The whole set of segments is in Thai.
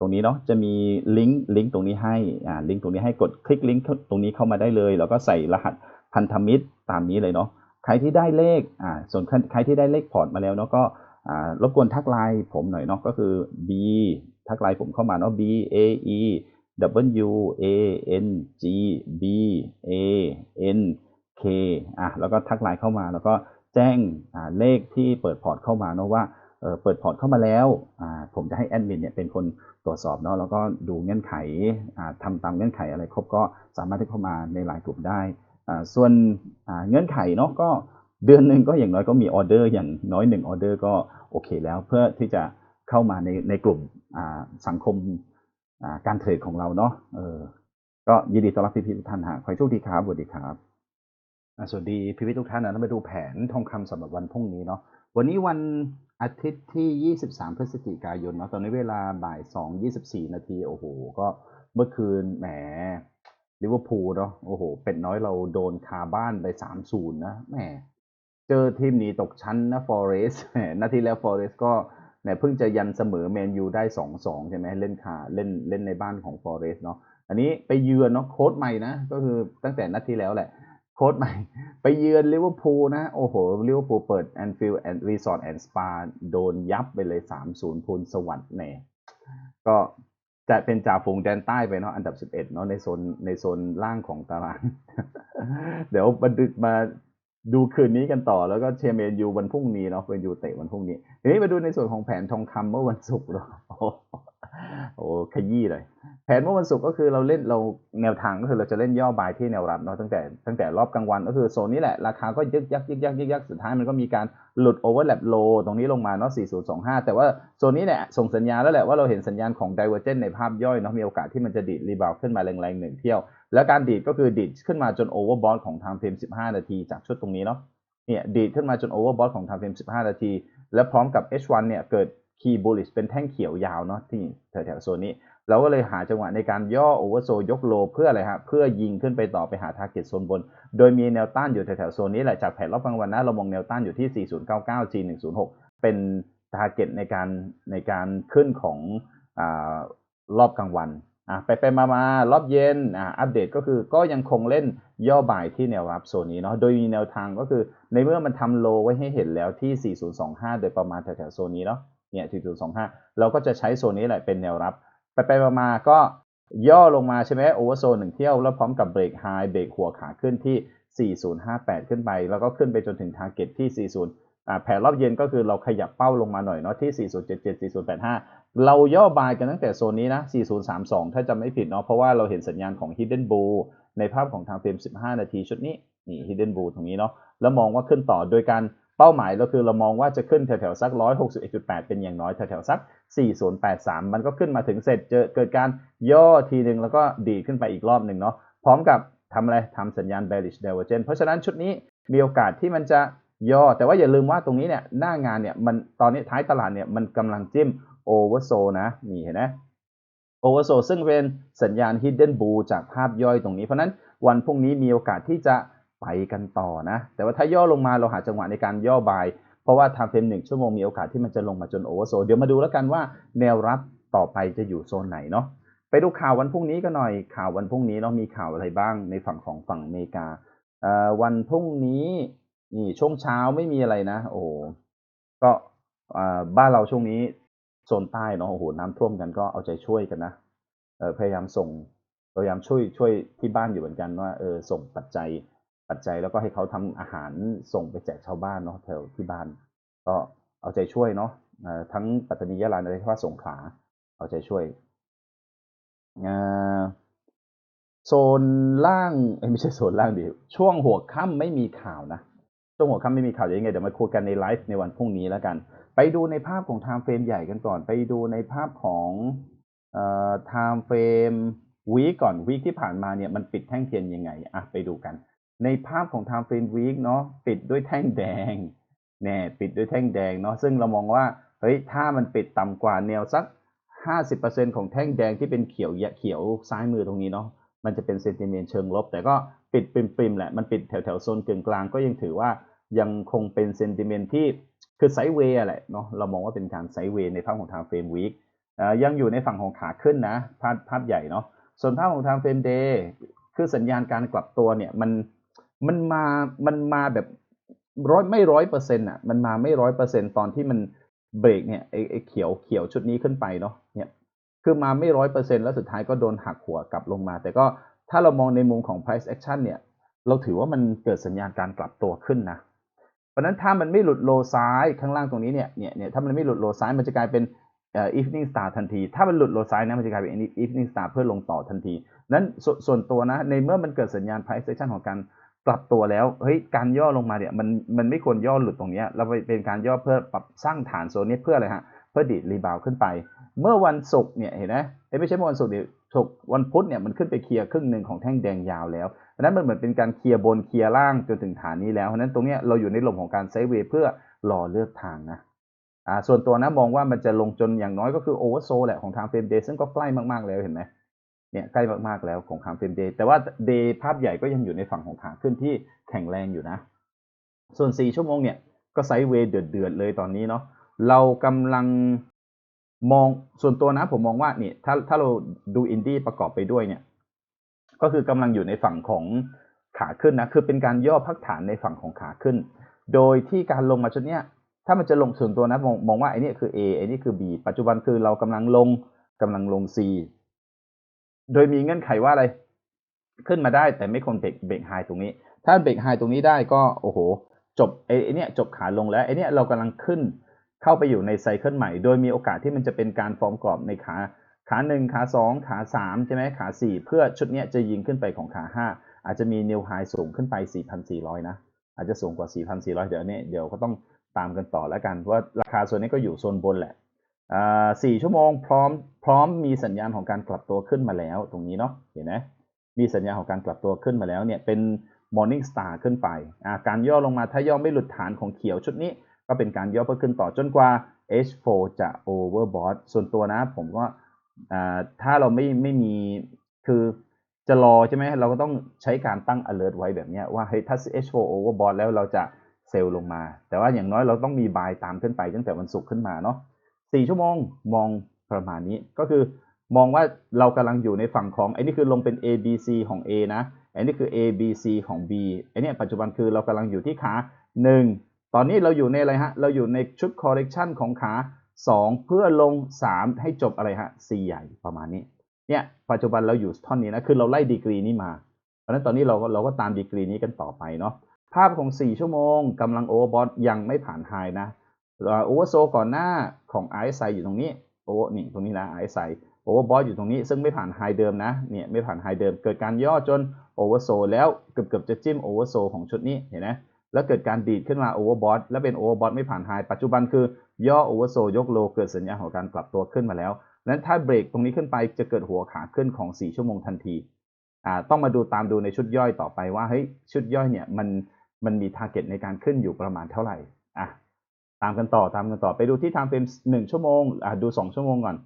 ตรงนี้เนาะจะมีลิงก์ลิงก์ตรงนี้ให้อ่าลิงก์ตรงนี้ให้กดคลิกลิงก์ตรงนี้เข้ามาได้เลย แล้วก็ใส่รหัสพันธมิตรตามนี้เลยเนาะใครที่ได้เลขอ่าส่วนใครที่ได้เลขพอร์ตมาแล้วเนาะก็อ่ารบกวนทักไลน์ผมหน่อยเนาะก็คือ B ทักไลน์ผมเข้ามาเนาะ B A E W A N G B A N K อะแล้วก็ทักไลน์เข้ามาแล้วก็แจ้งอ่าเลขที่เปิดพอร์ตเข้ามาเนาะว่า เปิดพอร์ตเข้ามาแล้ว ผมจะให้แอดมินเนี่ยเป็นคนตรวจสอบเนาะแล้วก็ดูเงื่อนไขอ่าทำตามเงื่อนไขอะไรครบก็สามารถที่เข้ามาในไลน์กลุ่มได้ ส่วนเงื่อนไขเนาะก็เดือนหนึ่งก็อย่างน้อยก็มีออเดอร์อย่างน้อยหนึ่งออเดอร์ก็โอเคแล้วเพื่อที่จะเข้ามาในในกลุ่มสังคมการเทรดของเราเนาะก็ยินดีต้อนรับพี่ๆทุกท่านฮะขอให้โชคดีครับสวัสดีครับสวัสดีพี่ๆทุกท่านนะเรามาดูแผนทองคำสำหรับวันพรุ่งนี้เนาะวันนี้วัน อาทิตย์ที่ 23 พฤศจิกายนเนาะตอนนี้เวลาบ่าย 2 24 นาทีโอ้โห ก็เมื่อคืนแหมลิเวอร์พูลเนาะโอ้โห เป็ดน้อยเราโดนคาบ้านไป 3-0 นะแหมเจอทีมหนีตกชั้นนะฟอเรสนาทีแล้วฟอเรสก็เนี่ยเพิ่งจะยันเสมอแมนยูได้ 2-2 ใช่ไหมเล่นคาเล่นเล่นในบ้านของฟอเรสเนาะอันนี้ไปเยือนเนาะโค้ดใหม่นะ ก็คือตั้งแต่นัดที่แล้วแหละ โค้ดใหม่ ไปเยือนลิเวอร์พูลนะ โอ้โหลิเวอร์พูลเปิดแอนฟิลด์แอนด์รีสอร์ทแอนด์สปาโดนยับไปเลย3-0พูลสวัสดิ์แน่ก็จะเป็นจ่าฝูงแดนใต้ไปเนาะอันดับ11เนาะในโซนในโซนล่างของตาราง เดี๋ยวมาดูมาดูคืนนี้กันต่อแล้วก็เชียร์เมนยูวันพรุ่งนี้เนาะเมนยูเตะวันพรุ่งนี้ทีนี้มาดูในส่วนของแผนทองคำเมื่อวันศุกร์เนาะโอ้โหขยี้เลย ผนเมื่อวันศุกร์ก็คือเราเล่นเราแนวทางก็คือเราจะเล่นย่อบายที่แนวรับเนาะตั้งแต่ตั้งแต่รอบกลางวันก็คือโซนนี้แหละ ราคาก็ยึกยักยึกยักยึกยักสุดท้ายมันก็มีการหลุดโอเวอร์แลปโลตรงนี้ลงมาเนาะ 4025 แต่ว่าโซนนี้เนี่ยส่งสัญญาณแล้วแหละว่าเราเห็นสัญญาณของ divergence ในภาพย่อยเนาะมีโอกาสที่มันจะดีดรีบาวขึ้นมาแรงๆหนึ่งเที่ยว แล้วการดีดก็คือดีดขึ้นมาจนโอเวอร์บอทของทางเฟรม15 นาทีจากชุดตรงนี้เนาะเนี่ยดีดขึ้นมาจนโอเวอร์บอทของทางเฟรม15 นาที แล้วพร้อมกับ H1 เนี่ยเกิด key bullish เป็นแท่งเขียวยาวเนาะที่แถวๆโซนนี้ เราก็เลยหาจังหวะในการย่อโอเวอร์โซยกโลเพื่ออะไรฮะเพื่อยิงขึ้นไปต่อไปหาทาร์เก็ตโซนบน โดยมีแนวต้านอยู่แถวๆโซนนี้แหละจากแผนรอบกลางวันนะเรามองแนวต้านอยู่ที่ 4099 G106 เป็นทาร์เก็ตในการในการขึ้นของอรอบกลางวันอะไปไปมามารอบเย็นอะอัปเดตก็คือก็ยังคงเล่นย่อบ่ายที่แนวรับโซนนี้เนาะโดยมีแนวทางก็คือในเมื่อมันทำโลไว้ให้เห็นแล้วที่ 4025 โดยประมาณแถวๆโซนนี้เนาะเนี่ย4025 เราก็จะใช้โซนนี้แหละเป็นแนวรับ ไปไปมาๆก็ย่อลงมาใช่ไหมโอเวอร์โซนหนึ่งเที่ยว แล้วพร้อมกับเบรกไฮเบรกหัวขาขึ้นที่ 4058 ขึ้นไป แล้วก็ขึ้นไปจนถึงทาร์เก็ตที่ 40อ่าแผนรอบเย็นก็คือเราขยับเป้าลงมาหน่อยเนาะที่ 4077 4085 เราย่อบายกันตั้งแต่โซนนี้นะ 4032 ถ้าจำไม่ผิดเนาะเพราะว่าเราเห็นสัญญาณของ Hidden Bull ในภาพของทางเฟรม 15 นาทีชุดนี้นี่ Hidden Bull ตรงนี้เนาะแล้วมองว่าขึ้นต่อโดยการ เป้าหมายเราคือเรามองว่าจะขึ้นแถวๆสัก 161.8 เป็นอย่างน้อยแถวๆสัก 4083 มันก็ขึ้นมาถึงเสร็จเจอเกิดการย่อทีหนึ่งแล้วก็ดีขึ้นไปอีกรอบหนึ่งเนาะพร้อมกับทำอะไรทำสัญญาณ bearish divergence เพราะฉะนั้นชุดนี้มีโอกาสที่มันจะย่อ แต่ว่าอย่าลืมว่าตรงนี้เนี่ยหน้างานเนี่ยมันตอนนี้ท้ายตลาดเนี่ยมันกำลังจิ้ม oversold นะนี่เห็นไหมโอเวอร์โซซึ่งเป็นสัญญาณ hidden bull จากภาพย่อยตรงนี้เพราะฉะนั้นวันพรุ่งนี้มีโอกาสที่จะ ไปกันต่อนะ แต่ว่าถ้าย่อลงมาเราหาจังหวะในการย่อบาย เพราะว่า time frame หนึ่งชั่วโมงมีโอกาสที่มันจะลงมาจนโอเวอร์โซเดี๋ยวมาดูแล้วกันว่าแนวรับต่อไปจะอยู่โซนไหนเนาะไปดูข่าววันพรุ่งนี้กันหน่อยข่าววันพรุ่งนี้เนาะมีข่าวอะไรบ้างในฝั่งของฝั่งอเมริกาเอ่อวันพรุ่งนี้นี่ช่วงเช้าไม่มีอะไรนะ โอ้ก็อ่าบ้านเราช่วงนี้โซนใต้เนาะโอ้โหน้ำท่วมกันก็เอาใจช่วยกันนะเออพยายามส่งพยายามช่วยช่วยที่บ้านอยู่เหมือนกันว่าเออส่งปัจจัย ปัจจัยแล้วก็ให้เขาทำอาหารส่งไปแจกชาวบ้านเนาะแถวที่บ้าน ก็เอาใจช่วยเนาะทั้งปัตตานียะลานราธิวาสสงขลาเอาใจช่วยโซนล่างไม่ใช่โซนล่างดิช่วงหัวค่ำไม่มีข่าวนะช่วงหัวค่ำไม่มีข่าวยังไงเดี๋ยวมาคุยกันในไลฟ์ในวันพรุ่งนี้แล้วกัน ไปดูในภาพของ time frame ใหญ่กันก่อน ไปดูในภาพของเอ่อ time frame week ก่อน week ที่ผ่านมาเนี่ยมันปิดแท่งเทียนยังไงอะไปดูกัน ในภาพของ time frame week เนาะปิดด้วยแท่งแดงแน่ปิดด้วยแท่งแดงเนาะซึ่งเรามองว่าเฮ้ยถ้ามันปิดต่ำกว่าแนวสัก 50%ของแท่งแดงที่เป็นเขียวแยะเขียวซ้ายมือตรงนี้เนาะมันจะเป็นเซนติเมนต์เชิงลบ แต่ก็ปิดปริมๆแหละมันปิดแถวแถวๆโซนกึ่งกลางก็ยังถือว่ายังคงเป็นเซนติเมนต์ที่คือไซด์เวย์แหละเนาะเรามองว่าเป็นการไซด์เวย์ในภาพของทางเฟรมวีคยังอยู่ในฝั่งของขาขึ้นนะภาพภาพใหญ่เนาะส่วนภาพของทางเฟรมเดย์คือสัญญาณการกลับตัวเนี่ยมัน มันมามันมาแบบร้อยไม่ร้อยเปอร์เซ็นต์อะ มันมาไม่ร้อยเปอร์เซ็นต์ตอนที่มันเบรกเนี่ยไอ้ไอ้เขียวเขียวชุดนี้ขึ้นไปเนาะเนี่ยคือมาไม่ร้อยเปอร์เซ็นต์แล้วสุดท้ายก็โดนหักหัวกลับลงมา แต่ก็ถ้าเรามองในมุมของ price action เนี่ย เราถือว่ามันเกิดสัญญาณการกลับตัวขึ้นนะเพราะนั้นถ้ามันไม่หลุดโลซ้ายข้างล่างตรงนี้เนี่ยเนี่ยเนี่ยถ้ามันไม่หลุดโลซ้ายมันจะกลายเป็นเอ่อ evening star ทันที ถ้ามันหลุดโลซ้ายนะมันจะกลายเป็น evening star เพื่อลงต่อทันที นั้นสส่วนตัวนะในเมื่อมันเกิดสัญญาณ price action ของการ ปรับตัวแล้วเฮ้ยการย่อลงมาเนี่ยมันมันไม่ควรย่อหลุดตรงนี้เราไปเป็นการย่อเพื่อปรับสร้างฐานโซนนี้เพื่ออะไรฮะเพื่อดีดรีบาวขึ้นไป เมื่อวันศุกร์เนี่ยเห็นไหมเอ้ไม่ใช่เมื่อวันศุกร์ดิศุกร์วันพุธเนี่ยมันขึ้นไปเคลียร์ครึ่งหนึ่งของแท่งแดงยาวแล้วเพราะนั้นมันเหมือนเป็นการเคลียร์บนเคลียร์ล่างจนถึงฐานนี้แล้วเพราะนั้นตรงนี้เราอยู่ในลมของการไซด์เวย์เพื่อรอเลือกทางนะอ่าส่วนตัวนะมองว่ามันจะลงจนอย่างน้อยก็คือโอเวอร์โซแหละของทางเฟรมเดย์ซึ่งก็ใกล้มากๆแล้วเห็นไหม เนี่ยใกล้มากๆแล้วของทางเฟรมเดย์แต่ว่าเดย์ภาพใหญ่ก็ยังอยู่ในฝั่งของขาขึ้นที่แข็งแรงอยู่นะ ส่วน 4 ชั่วโมงเนี่ยก็ไซด์เวย์เดือดๆเลยตอนนี้เนาะเรากำลังมองส่วนตัวนะผมมองว่านี่ถ้าถ้าเราดูอินดี้ประกอบไปด้วยเนี่ย ก็คือกำลังอยู่ในฝั่งของขาขึ้นนะคือเป็นการย่อพักฐานในฝั่งของขาขึ้น โดยที่การลงมาชุดเนี้ยถ้ามันจะลงส่วนตัวนะมองมองว่าไอ้นี่คือ A ไอ้นี่คือ B ปัจจุบันคือเรากำลังลงกำลังลง C โดยมีเงื่อนไขว่าอะไร ขึ้นมาได้แต่ไม่ควรเบรกเบรกไฮตรงนี้ ถ้าเบรกไฮตรงนี้ได้ก็โอ้โห จบไอ้เนี่ยจบขาลงแล้วไอ้เนี่ยเรากำลังขึ้นเข้าไปอยู่ในไซเคิลใหม่ โดยมีโอกาสที่มันจะเป็นการฟอร์มกรอบในขาขาหนึ่งขาสองขาสามใช่ไหมขาสี่เพื่อชุดเนี้ยจะยิงขึ้นไปของขาห้าอาจจะมีนิวไฮสูงขึ้นไป 4,400 นะ อาจจะสูงกว่า 4,400 เดี๋ยวนี้เดี๋ยวก็ต้องตามกันต่อแล้วกันว่าราคาส่วนนี้ก็อยู่โซนบนแหละ สี่ชั่วโมงพร้อมพร้อมมีสัญญาณของการกลับตัวขึ้นมาแล้วตรงนี้เนาะเห็นไหมมีสัญญาณของการกลับตัวขึ้นมาแล้วเนี่ยเป็น Morning Star ขึ้นไปอ่าการย่อลงมาถ้าย่อไม่หลุดฐานของเขียวชุดนี้ ก็เป็นการย่อเพื่อขึ้นต่อจนกว่า H4 จะ overbought ส่วนตัวนะผมก็อ่าถ้าเราไม่ไม่มีคือจะรอใช่ไหมเราก็ต้องใช้การตั้ง alert ไว้แบบนี้ว่าเฮ้ยถ้า H4 overbought แล้วเราจะเซลล์ลงมา แต่ว่าอย่างน้อยเราต้องมี buy ตามขึ้นไปตั้งแต่วันศุกร์ขึ้นมาเนาะ สี่ชั่วโมงมองประมาณนี้ก็คือมองว่าเรากำลังอยู่ในฝั่งของไอ้นี่คือลงเป็น A B C ของ A นะไอ้นี่คือ A B C ของ B ไอ้นี่ปัจจุบันคือเรากำลังอยู่ที่ขา 1 ตอนนี้เราอยู่ในอะไรฮะ เราอยู่ในชุด correction ของขา 2 เพื่อลง 3 ให้จบอะไรฮะ C ใหญ่ประมาณนี้ เนี่ยปัจจุบันเราอยู่ท่อนนี้นะ คือเราไล่ดีกรีนี้มา เพราะฉะนั้นตอนนี้เราก็เราก็ตามดีกรีนี้กันต่อไปเนาะ ภาพของ 4 ชั่วโมงกำลังโอเวอร์บอทยังไม่ผ่านไฮนะ โอเวอร์โซก่อนหน้าของ RSI อยู่ตรงนี้โอนี่ตรงนี้นะ RSI โอเวอร์บอทอยู่ตรงนี้ซึ่งไม่ผ่านไฮเดิมนะเนี่ยไม่ผ่านไฮเดิม เกิดการย่อจนโอเวอร์โซแล้วเกือบเกือบจะจิ้มโอเวอร์โซของชุดนี้เห็นไหมแล้วเกิดการดีดขึ้นมาโอเวอร์บอทแล้วเป็นโอเวอร์บอทไม่ผ่านไฮปัจจุบันคือย่อโอเวอร์โซยกโลเกิดสัญญาณของการกลับตัวขึ้นมาแล้วนั้นถ้าเบรกตรงนี้ขึ้นไปจะเกิดหัวขาขึ้นของ 4 ชั่วโมงทันทีอ่าต้องมาดูตามดูในชุดย่อยต่อไปว่าเฮ้ยชุดย่อยเนี่ยมันมันมีทาร์เก็ตในการขึ้นอยู่ประมาณเท่าไหร่อะ ตามกันต่อตามกันต่อไปดูที่ time frame 1ชั่วโมงอะดู2ชั่วโมงก่อน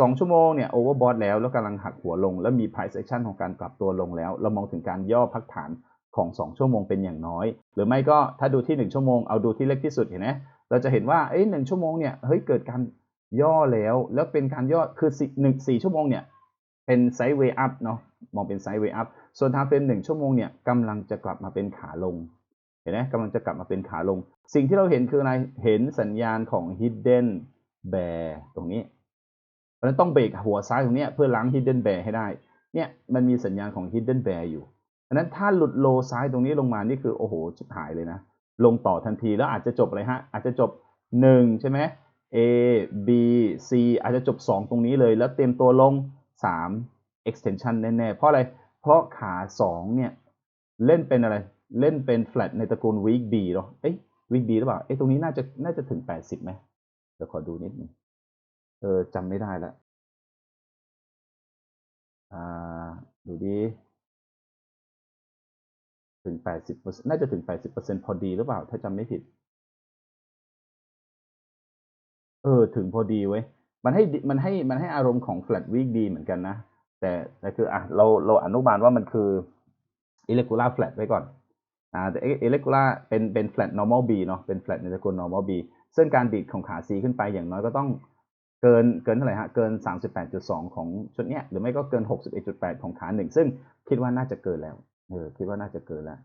สองชั่วโมงเนี่ยโอเวอร์บอทแล้วแล้วกำลังหักหัวลง แล้วมี price action ของการกลับตัวลงแล้ว เรามองถึงการย่อพักฐานของ 2 ชั่วโมงเป็นอย่างน้อย หรือไม่ก็ถ้าดูที่ 1 ชั่วโมงเอาดูที่เล็กที่สุดเห็นไหมเราจะเห็นว่าเอ้ยหนึ่งชั่วโมงเนี่ยเฮ้ยเกิดการย่อแล้วแล้วเป็นการย่อคือสี่หนึ่งสี่ชั่วโมงเนี่ยเป็นไซด์เวย์อัพเนาะมองเป็นไซด์เวย์อัพส่วนทางเป็นหนึ่งชั่วโมงเนี่ยกำลังจะกลับมาเป็นขาลง ห็นไหมกำลังจะกลับมาเป็นขาลง สิ่งที่เราเห็นคืออะไร เห็นสัญญาณของ hidden bear ตรงนี้ เพราะฉะนั้นต้องเบรกหัวซ้ายตรงนี้เพื่อล้าง hidden bear ให้ได้ เนี่ยมันมีสัญญาณของ hidden bear อยู่เพราะฉะนั้นถ้าหลุดโลซ้ายตรงนี้ลงมา นี่คือโอ้โหชิบหายเลยนะ ลงต่อทันทีแล้วอาจจะจบอะไรฮะ อาจจะจบ 1 ใช่ไหม A B C อาจจะจบ 2 ตรงนี้เลย แล้วเตรียมตัวลง 3 extension แน่ๆ เพราะอะไร เพราะขา 2 เนี่ย เล่นเป็นอะไร เล่นเป็น flat ในตระกูล week B เนาะเอ้ย week B หรือเปล่าเอ้ยตรงนี้น่าจะน่าจะถึง80ไหมเดี๋ยวขอดูนิดนึงเออจำไม่ได้ละอ่าดูดิถึง80%น่าจะถึง80%พอดีหรือเปล่า ถ้าจำไม่ผิด เออ ถึงพอดีเว้ยมันให้มันให้มันให้อารมณ์ของ flat week D เหมือนกันนะ แต่แต่คืออะเราเราอนุมานว่ามันคือ irregular flat ไว้ก่อน อ่าแต่ irregular เป็นเป็น flat normal B เนาะเป็น flat ในตระกูล normal B ซึ่งการดีดของขา C ขึ้นไปอย่างน้อยก็ต้องเกินเกินเท่าไหร่ฮะเกิน 38.2 ของชุดเนี้ยหรือไม่ก็เกิน 61.8 ของขาหนึ่งซึ่งคิดว่าน่าจะเกินแล้วเออคิดว่าน่าจะเกินแล้ว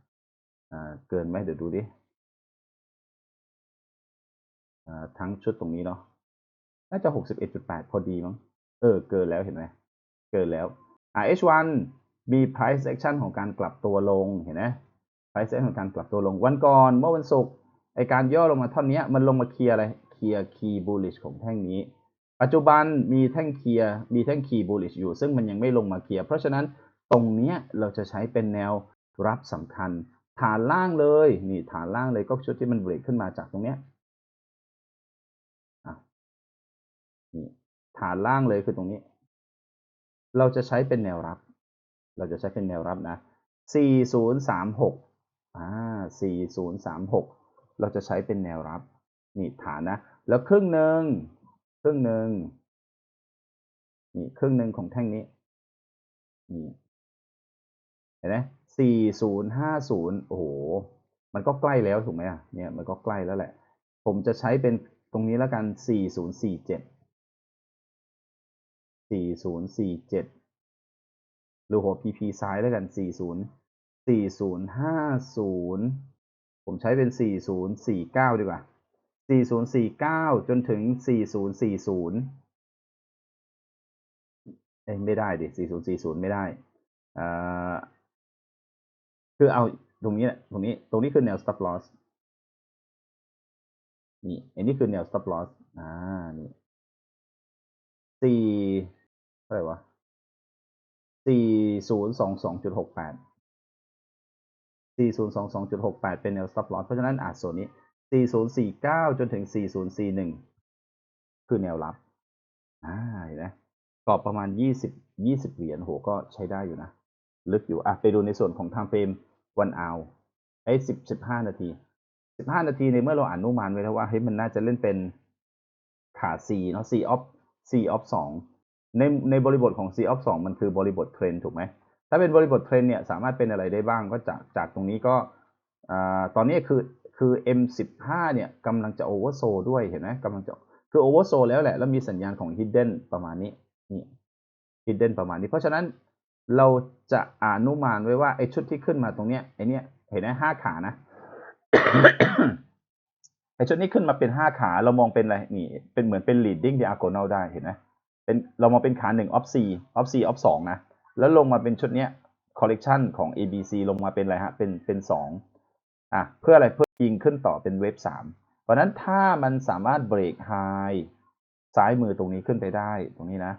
อ่าเกินไหมเดี๋ยวดูดิอ่าทั้งชุดตรงนี้เนาะน่าจะ 61.8 พอดีมั้งเออเกินแล้วเห็นไหมเกินแล้ว RH1 มี price action ของการกลับตัวลงเห็นไหม price action ของการกลับตัวลง วันก่อนเมื่อวันศุกร์ไอการย่อลงมาท่อนนี้มันลงมาเคลียร์อะไรเคลียร์ key bullish ของแท่งนี้ ปัจจุบันมีแท่งเคลียร์มีแท่ง key bullish อยู่ ซึ่งมันยังไม่ลงมาเคลียร์เพราะฉะนั้นตรงนี้เราจะใช้เป็นแนวรับสำคัญ ฐานล่างเลยนี่ฐานล่างเลยก็ชุดที่มันเบรกขึ้นมาจากตรงเนี้ยนี่ฐานล่างเลยคือตรงนี้ เราจะใช้เป็นแนวรับ เราจะใช้เป็นแนวรับนะ 4036 อ่า4036 เราจะใช้เป็นแนวรับ นี่ฐานนะ แล้วครึ่งหนึ่งครึ่งหนึ่งนี่ครึ่งหนึ่งของแท่งนี้นี่เห็นไหม4050 โอ้โห มันก็ใกล้แล้วถูกไหมอะ เนี่ยมันก็ใกล้แล้วแหละ ผมจะใช้เป็นตรงนี้แล้วกัน 4047 4047 หรือหัว PP ซ้ายแล้วกัน 40 4050ผมใช้เป็น4049ดีกว่า4049จนถึง4040เอ้ยไม่ได้ดิ4040ไม่ได้อ่าคือเอาตรงนี้แหละตรงนี้ตรงนี้คือแนว stop loss นี่อันนี้คือแนว stop loss อ่านี่สี่เท่าไหร่วะสี่ศูนย์สองสองจุดหกแปด สี่ศูนย์สองสองจุดหกแปดเป็นแนว stop loss เพราะฉะนั้นอาจส่วนนี้สี่ศูนย์สี่เก้าจนถึงสี่ศูนย์สี่หนึ่งคือแนวรับอ่าเห็นไหมกรอบประมาณยี่สิบยี่สิบเหรียญโหก็ใช้ได้อยู่นะ ลึกอยู่อะไปดูในส่วนของทางเฟรมวันเอาไอ้สิบสิบห้านาทีสิบห้านาทีในเมื่อเราอนุมานไว้แล้วว่าเฮ้ยมันน่าจะเล่นเป็นขา C เนาะ C of C of 2ในในบริบทของ C of 2มันคือบริบทเทรนถูกไหม ถ้าเป็นบริบทเทรนเนี่ยสามารถเป็นอะไรได้บ้างก็จากจากตรงนี้ก็ตอนนี้คือคือ M15 เนี่ยกำลังจะโอเวอร์โซด้วยเห็นไหมกำลังจะคือโอเวอร์โซแล้วแหละ แล้วมีสัญญาณของ hidden ประมาณนี้นี่ hidden ประมาณนี้ เพราะฉะนั้นเราจะอนุมานไว้ว่าไอ้ชุดที่ขึ้นมาตรงเนี้ยไอ้เนี้ยเห็นไหมห้าขานะไอ้ชุดนี้ขึ้นมาเป็นห้าขาเรามองเป็นอะไรนี่ เป็นเหมือนเป็น leading diagonal ได้เห็นไหมเป็นเรามองเป็นขาหนึ่ง off C off C off สองนะ แล้วลงมาเป็นชุดเนี้ย collection ของ ABC ลงมาเป็นอะไรฮะเป็นเป็นสองอะเพื่ออะไรเพื่อยิงขึ้นต่อเป็นเวฟสามเพราะนั้นถ้ามันสามารถเบรกไฮซ้ายมือตรงนี้ขึ้นไปได้ตรงนี้นะ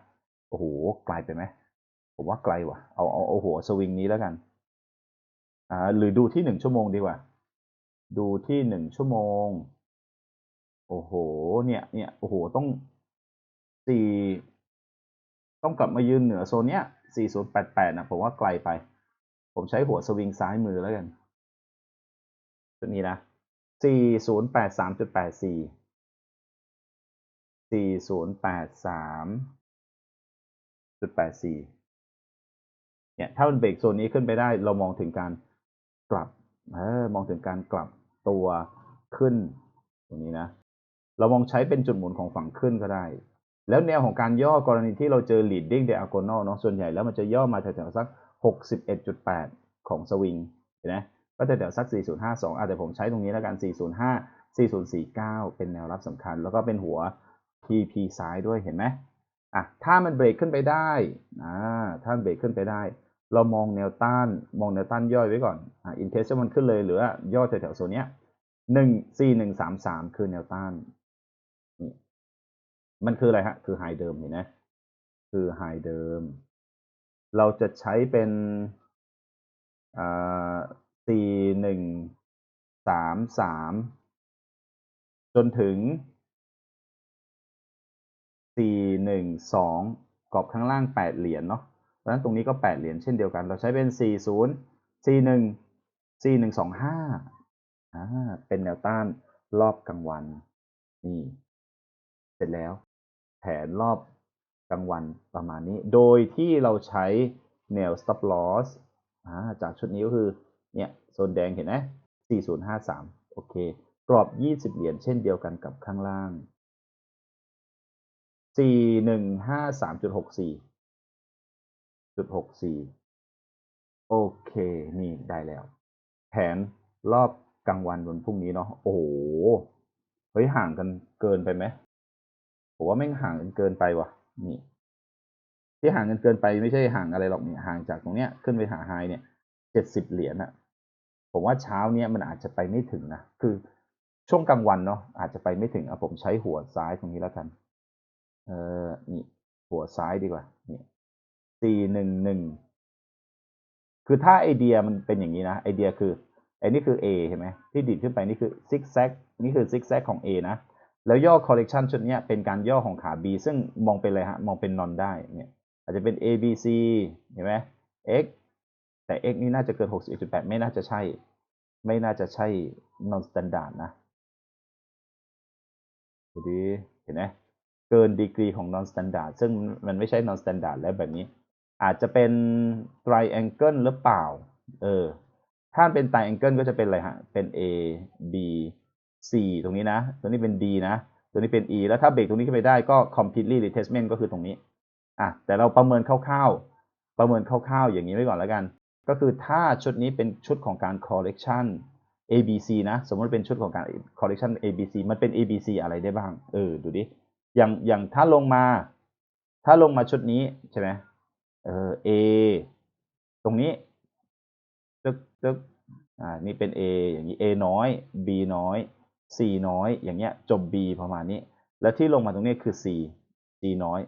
โอ้โหไกลไปไหมผมว่าไกลว่ะเอาเอาเอาหัวสวิงนี้แล้วกันอ่าหรือดูที่หนึ่งชั่วโมงดีกว่า ดูที่หนึ่งชั่วโมง โอ้โห เนี่ยเนี่ยโอ้โหต้องสี่ต้องกลับมายืนเหนือโซนเนี้ย สี่ศูนย์แปดแปดนะผมว่าไกลไป ผมใช้หัวสวิงซ้ายมือแล้วกันตัวนี้นะสี่ศูนย์แปดสามจุดแปดสี่สี่ศูนย์แปดสามจุดแปดสี่เนี่ยถ้ามันเบรกโซนนี้ขึ้นไปได้ เรามองถึงการกลับเออมองถึงการกลับตัวขึ้นตรงนี้นะ เรามองใช้เป็นจุดหมุนของฝั่งขึ้นก็ได้ แล้วแนวของการย่อกรณีที่เราเจอ leading diagonal เนาะส่วนใหญ่แล้วมันจะย่อมาแถวๆสัก 61.8 ของสวิงเห็นไหมก็จะแถวสัก 4052อาจจะผมใช้ตรงนี้แล้วกัน 405 4049 เป็นแนวรับสำคัญ แล้วก็เป็นหัว TP ซ้ายด้วยเห็นไหมอะถ้ามันเบรกขึ้นไปได้อ่าถ้าเบรกขึ้นไปได้ เรามองแนวต้าน มองแนวต้านย่อยไว้ก่อนอ่าอินเคสมันขึ้นเลยหรือว่าย่อแถวๆโซนเนี้ยหนึ่งสี่หนึ่งสามสามคือแนวต้าน มันคืออะไรฮะ คือไฮเดิมเห็นไหมคือไฮเดิม เราจะใช้เป็นอ่าสี่หนึ่งสามสามจนถึงสี่หนึ่งสองกรอบข้างล่างแปดเหรียญเนาะเพราะฉะนั้นตรงนี้ก็แปดเหรียญเช่นเดียวกัน เราใช้เป็นสี่ศูนย์สี่หนึ่งสี่หนึ่งสองห้าอ่าเป็นแนวต้านรอบกลางวันนี่ ร็จแล้ว แผนรอบกลางวันประมาณนี้ โดยที่เราใช้แนว stop loss อ่าจากชุดนี้ก็คือ เนี่ย โซนแดงเห็นไหม4053 โอเค กรอบ 20 เหรียญเช่นเดียวกันกับข้างล่าง 4153.64จุด64 โอเค นี่ได้แล้ว แผนรอบกลางวันวันพรุ่งนี้เนาะ โอ้โห เฮ้ย ห่างกันเกินไปไหม ผมว่าไม่งห่างกันเกินไปว่ะ นี่ ที่ห่างกันเกินไปไม่ใช่ห่างอะไรหรอกเนี่ยห่างจากตรงเนี้ยขึ้นไปหาไฮเนี่ยเจ็ดสิบเหรียญอะผมว่าเช้าเนี้ยมันอาจจะไปไม่ถึงนะคือช่วงกลางวันเนาะอาจจะไปไม่ถึงอะผมใช้หัวซ้ายตรงนี้แล้วกัน เออนี่หัวซ้ายดีกว่านี่สี่หนึ่งหนึ่งคือถ้าไอเดียมันเป็นอย่างนี้นะไอเดียคือไอ้นี่คือ A ใช่ไหมที่ดิดขึ้นไปนี่คือซิกแซกนี่คือซิกแซกของ A นะ แล้วย่อ correction ชุดนี้เป็นการย่อของขา B ซึ่งมองเป็นอะไรฮะ มองเป็นนอนได้เนี่ยอาจจะเป็น A B C เห็นไหม X แต่ x นี่น่าจะเกิน 61.8 ไม่น่าจะใช่ ไม่น่าจะใช่ non standard นะดูดิเห็นไหมเกินดีกรีของ non standard ซึ่งมันไม่ใช่ non standard แล้วแบบนี้ อาจจะเป็น triangle หรือเปล่า เออ ถ้าเป็น triangle ก็จะเป็นอะไรฮะ เป็น A B C ตรงนี้นะ ตัวนี้เป็น D นะ ตัวนี้เป็น E แล้วถ้าเบรกตรงนี้ขึ้นไปได้ก็ completely retracement ก็คือตรงนี้อะแต่เราประเมินคร่าวๆ ประเมินคร่าวๆ อย่างนี้ไว้ก่อนแล้วกัน ก็คือถ้าชุดนี้เป็นชุดของการ correction ABC นะ สมมติเป็นชุดของการ correction ABC มันเป็น ABC อะไรได้บ้าง เออ ดูดิ อย่าง อย่างถ้าลงมา ถ้าลงมาชุดนี้ใช่ไหมเออ A ตรงนี้ตึกตึกอ่า นี่เป็น A อย่างนี้ A น้อย B น้อย C น้อยอย่างเงี้ยจบ B ประมาณนี้ แล้วที่ลงมาตรงนี้คือ C C น้อย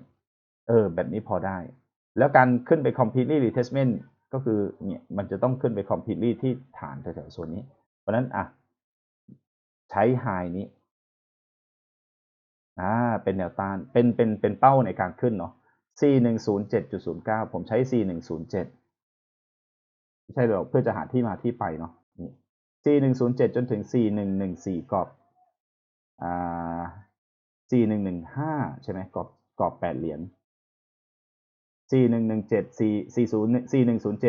เออ แบบนี้พอได้ แล้วการขึ้นไป completely retracement ก็คือเนี่ยมันจะต้องขึ้นไป completely ที่ฐานแถวๆโซนนี้ เพราะนั้นอะ ใช้ high นี้อ่าเป็นแนวต้านเป็นเป็นเป็นเป้าในการขึ้นเนาะ C หนึ่งศูนย์เจ็ดจุดศูนย์เก้าผมใช้ C หนึ่งศูนย์เจ็ดไม่ใช่หรอกเพื่อจะหาที่มาที่ไปเนาะ นี่ C หนึ่งศูนย์เจ็ดจนถึง C หนึ่งหนึ่งสี่กรอบอ่า C หนึ่งหนึ่งห้าใช่ไหมกรอบกรอบแปดเหรียญ C หนึ่งหนึ่งเจ็ด C C ศูนย์ C หนึ่งศูนย์เ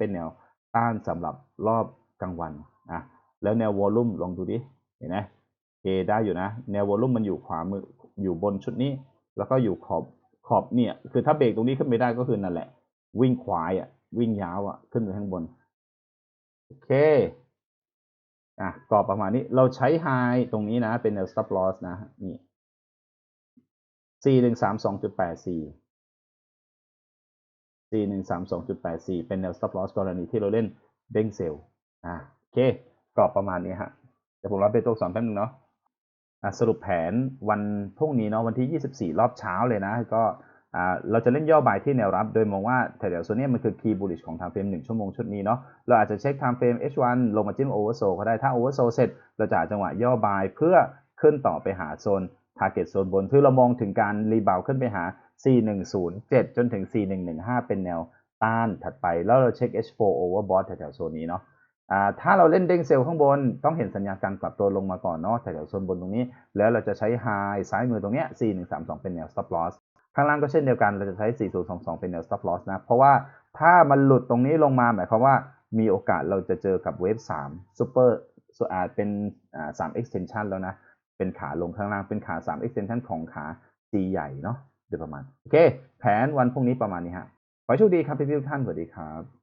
ป็นแนวต้านสำหรับรอบกลางวันอะแล้วแนววอลลุ่มลองดูดิ เห็นไหมเอได้อยู่นะ แนววอลลุ่มมันอยู่ขวามืออยู่บนชุดนี้ แล้วก็อยู่ขอบขอบเนี่ย คือถ้าเบรกตรงนี้ขึ้นไม่ได้ก็คือนั่นแหละ วิ่งควายอะ วิ่งยาวอะ ขึ้นไปข้างบน โอเค อะกรอบประมาณนี้เราใช้ไฮตรงนี้นะ เป็นแนว stop loss นะ นี่4 1 3 2 8 4 4 1 3 2 8 4เป็นแนว stop loss กรณีที่เราเล่นเด้งเซลล์อะโอเค กรอบประมาณนี้ฮะเดี๋ยวผมรับเป็นตัวสอนแป๊บนึงเนาะอะสรุปแผนวันพรุ่งนี้เนาะวันที่ 24 รอบเช้าเลยนะ ก็ เราจะเล่นย่อบายที่แนวรับ โดยมองว่าแถวๆโซนนี้มันคือ key bullish ของ time frame 1 ชั่วโมงชุดนี้เนาะเราอาจจะเช็ค time frame H1 ลงมาจิ้ม oversold ก็ได้ถ้า oversold เสร็จ เราจะหาจังหวะย่อบายเพื่อขึ้นต่อไปหาโซน target โซนบนคือเรามองถึงการรีบาวขึ้นไปหา 4107 จนถึง 4115 เป็นแนวต้านถัดไป แล้วเราเช็ค H4 overbought แถวๆโซนนี้เนาะถ้าเราเล่นเด้งเซลล์ข้างบน ต้องเห็นสัญญาณการกลับตัวลงมาก่อนเนาะแถวๆโซนบนตรงนี้ แล้วเราจะใช้ high ซ้ายมือตรงเนี้ย4132 เป็นแนว stop loss ข้างล่างก็เช่นเดียวกัน เราจะใช้ 4022 เป็นแนว stop loss นะ เพราะว่าถ้ามันหลุดตรงนี้ลงมาหมายความว่ามีโอกาสเราจะเจอกับเวฟ3 super ส่วนอาจเป็นอ่า3 extension แล้วนะ เป็นขาลงข้างล่างเป็นขา 3 extension ของขา C ใหญ่เนาะโดยประมาณ โอเค แผนวันพรุ่งนี้ประมาณนี้ฮะ ขอโชคดีครับพี่ๆทุกท่าน สวัสดีครับ